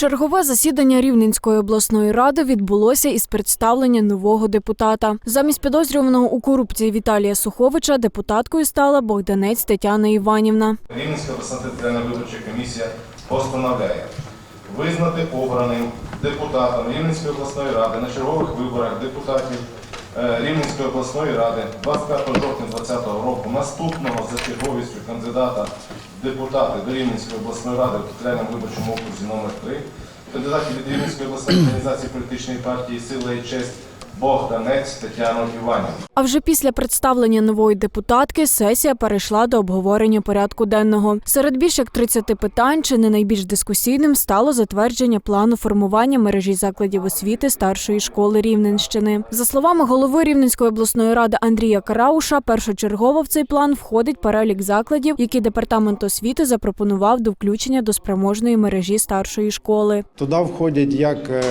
Чергове засідання Рівненської обласної ради відбулося із представлення нового депутата. Замість підозрюваного у корупції Віталія Суховича депутаткою стала Богданець Тетяна Іванівна. Рівненська обласна територіальна виборча комісія постановляє визнати обраним депутатом Рівненської обласної ради на чергових виборах депутатів Рівненської обласної ради. 25 жовтня 2020 року наступного за черговістю кандидата депутати до Рівненської обласної ради в територіальному виборчому окрузі номер 3 кандидатів від Рівненської обласної організації політичної партії Сила і честь Богданець Тетяну Іванівну. А вже після представлення нової депутатки сесія перейшла до обговорення порядку денного. Серед більш як 30 питань, чи не найбільш дискусійним, стало затвердження плану формування мережі закладів освіти старшої школи Рівненщини. За словами голови Рівненської обласної ради Андрія Карауша, першочергово в цей план входить перелік закладів, які департамент освіти запропонував до включення до спроможної мережі старшої школи. Туди входять як е,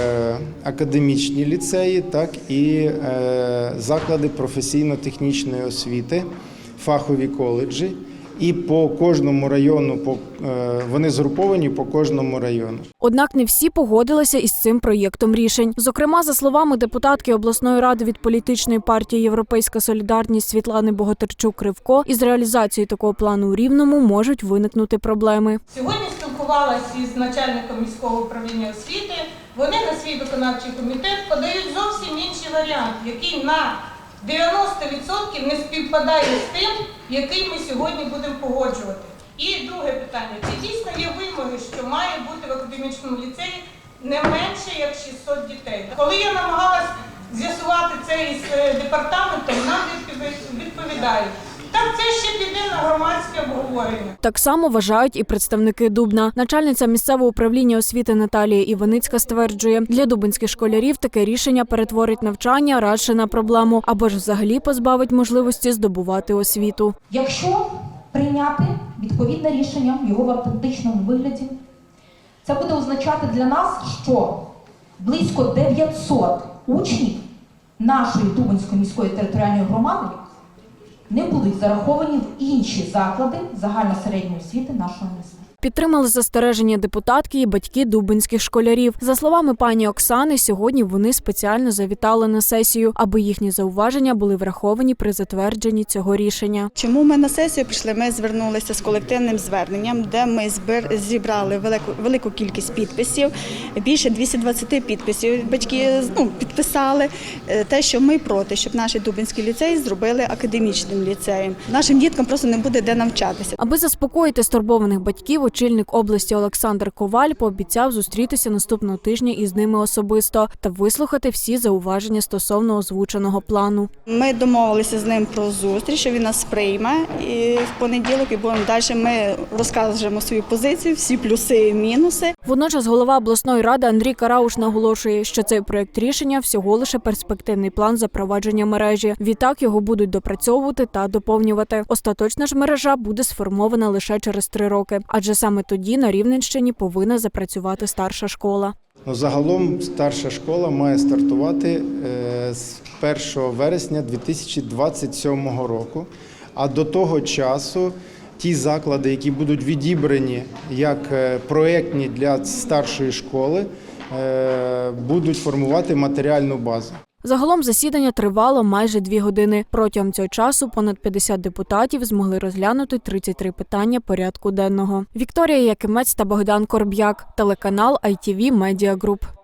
академічні ліцеї, так і е, заклади професійно-технічної освіти, фахові коледжі. І по кожному району по, е, вони згруповані по кожному району. Однак не всі погодилися із цим проєктом рішень. Зокрема, за словами депутатки обласної ради від політичної партії Європейська Солідарність Світлани Богатирчук Кривко, із реалізацією такого плану у рівному можуть виникнути проблеми. Сьогодні спілкувалася із начальником міського управління освіти. Вони на свій виконавчий комітет подають зовсім інший варіант, який на 90% не співпадає з тим, який ми сьогодні будемо погоджувати. І друге питання: чи дійсно є вимоги, що має бути в академічному ліцеї не менше як 600 дітей? Коли я намагалась з'ясувати це із е, департаментом, нам відповідають. Так це ще піде на громадське обговорення. Так само вважають і представники Дубна. Начальниця місцевого управління освіти Наталія Іваницька стверджує, для дубинських школярів таке рішення перетворить навчання радше на проблему або ж взагалі позбавить можливості здобувати освіту. Якщо прийняти відповідне рішення його в автентичному вигляді, це буде означати для нас, що близько 900 учнів нашої Дубинської міської територіальної громади не будуть зараховані в інші заклади загальносередньої освіти нашого міста. Підтримали застереження депутатки і батьки дубинських школярів. За словами пані Оксани, сьогодні вони спеціально завітали на сесію, аби їхні зауваження були враховані при затвердженні цього рішення. Чому ми на сесію прийшли? Ми звернулися з колективним зверненням, де ми зібрали велику велику кількість підписів. Більше 220 підписів батьки ну, підписали е, те, що ми проти, щоб наш Дубинський ліцей зробили академічним ліцеєм. Нашим діткам просто не буде де навчатися. Аби заспокоїти стурбованих батьків, очільник області Олександр Коваль пообіцяв зустрітися наступного тижня із ними особисто та вислухати всі зауваження стосовно озвученого плану. Ми домовилися з ним про зустріч, що він нас прийме і в понеділок і будемо далі. Ми розкажемо свою позицію, всі плюси і мінуси. Водночас голова обласної ради Андрій Карауш наголошує, що цей проект рішення всього лише перспективний план запровадження мережі. Відтак його будуть допрацьовувати та доповнювати. Остаточна ж мережа буде сформована лише через три роки, адже саме тоді на Рівненщині повинна запрацювати старша школа. Ну, загалом старша школа має стартувати е, з 1 вересня 2027 року. А до того часу ті заклади, які будуть відібрані як е, проєктні для старшої школи, е, будуть формувати матеріальну базу. Загалом засідання тривало майже дві години. Протягом цього часу понад 50 депутатів змогли розглянути 33 питання порядку денного. Вікторія Якимець та Богдан Корб'як, телеканал ITV Media Group.